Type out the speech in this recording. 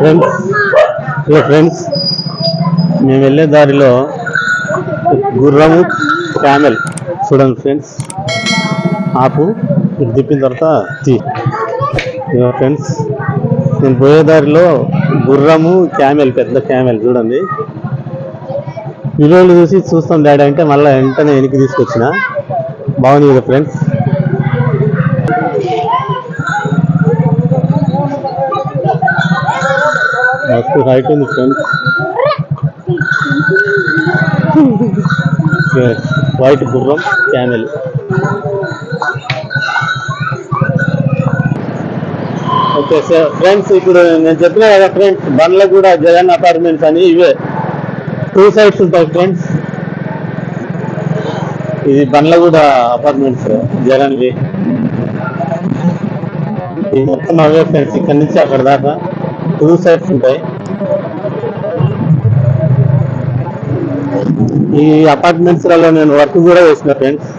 Friends hello friends మేము వెళ్ళే దారిలో గుర్రము క్యామెల్ చూడండి ఫ్రెండ్స్ ఆపు ఇటు తిప్పిన తర్వాత తీ. ఫ్రెండ్స్ నేను పోయే దారిలో గుర్రము క్యామెల్ పెద్ద క్యామెల్ చూడండి. వీడియోలు చూసి చూస్తాం డాడీ అంటే మళ్ళీ వెంటనే వెనక్కి తీసుకొచ్చిన. బాగుంది కదా ఫ్రెండ్స్ మస్తు హైట్ ఉంది ఫ్రెండ్స్ వైట్ గుర్రం క్యామెల్ ఓకే సార్ ఫ్రెండ్స్ ఇప్పుడు నేను చెప్పిన కదా ఫ్రెండ్స్ బండ్ల కూడా జగన్ అపార్ట్మెంట్స్ అని ఇవే. టూ సైడ్స్ ఉంటాయి ఫ్రెండ్స్ ఇది బండ్ల కూడా అపార్ట్మెంట్స్ జగన్వి. ఇది మొత్తం అవే ఫ్రెండ్స్ ఇక్కడ నుంచి అక్కడ దాకా. టూ సెట్స్ ఉంటాయి. ఈ అపార్ట్మెంట్స్లలో నేను వర్క్ కూడా చేసిన ఫ్రెండ్స్.